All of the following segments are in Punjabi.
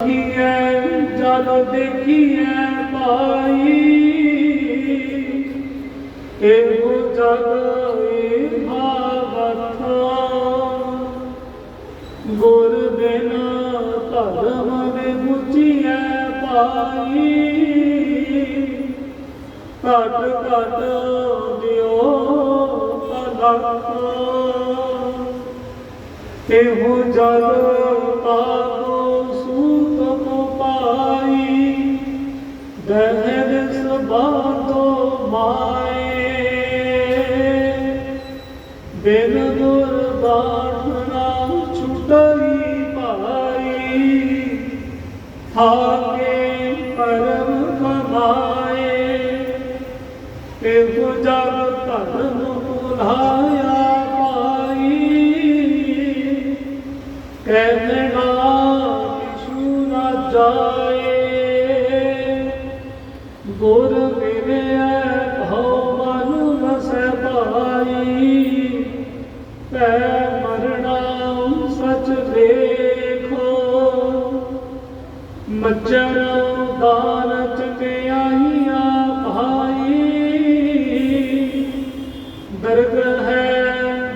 ਦੇਖੀਐ ਜਦ ਦੇਖੀਐ ਪਾਈ ਇਹੋ ਜਗ ਏ ਭਾਵਥ ਗੁਰ ਬਿਨ ਧਰਮ ਵਿਮੁਚੀਐ ਪਾਈ ਘਟ ਘਟ ਦਿਓ ਅਲਖ ਇਹੋ ਜਲ ਤਾਕੋ ਦਹਿਰ ਸਬਾਤੋ ਮਾਏ। ਬਿਨ ਗੁਰ ਬਾਠਨਾ ਛੁਟਈ ਭਾਈ ਹਾਕੇ ਪਰਮ ਕਮਾਏ। ਇਹੋ ਜਗ ਧਰਮ ਭੁਲਾਇਆ ਪਾਈ। ਕਹਿਣਾ ਕਿਛੂ ਨਾ ਜਾਏ। ਪੈ ਮਰਣਾ ਸਚ ਦੇਖੋ। ਮੱਜਰ ਦਾਨ ਚਕਿਆਈਆ ਭਾਈ ਦਰਦ ਹੈ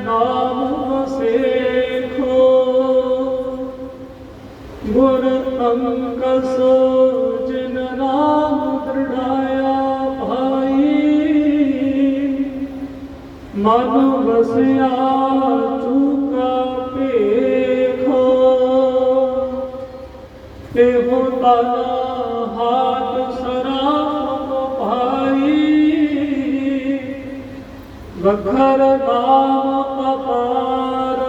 ਨਾਮ ਵਸੇਖੋ। ਗੁਰ ਅੰਕਸ ਜਿਨ ਨਾਮ ਦ੍ਰਿੜਾਇਆ। ਮਨ ਵਸਿਆ ਚੁਕਾ ਭੇਖੋ। ਇਹੋ ਤਨ ਹਾਥ ਸਰਾਪ ਭਾਈ। ਵਖਰ ਨਾਮ ਅਪਾਰ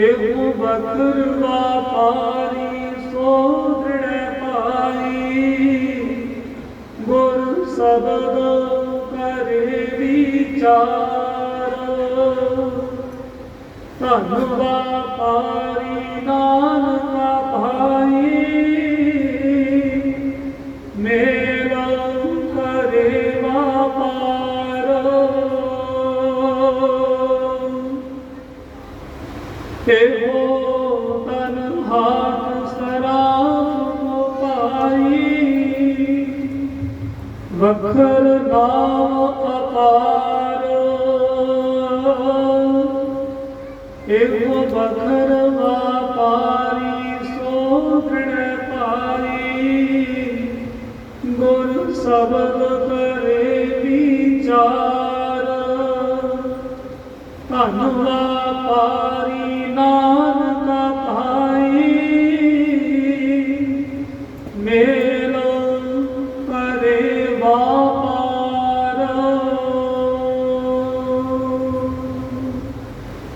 ਇਹੋ ਵਖਰ ਵਾਪਾਰੀ ਸੋ ਦ੍ਰਿੜ ਪਾਈ। ਗੁਰ ਸਬਦ ਕਰੇ ਵਿਚਾਰ। ਧਨ ਵਾਪਾਰੀ ਨਾਨਕਾ ਭਾਈ। ਮੇਰਾ ਕਰੇ ਵਾਪਾਰ। ਇਹੋ ਤਨ ਹਾਥ ਵਖਰ ਨਾਮ ਅਪਾਰ ਇਹੋ ਵਖਰ ਵਾਪਾਰੀ ਸੋ ਦ੍ਰਿੜ ਗੁਰ ਸਬਦ ਕਰੇ ਵਿਚਾਰ। ਧਨ ਵਾਪਾਰੀ ਨਾਨਕ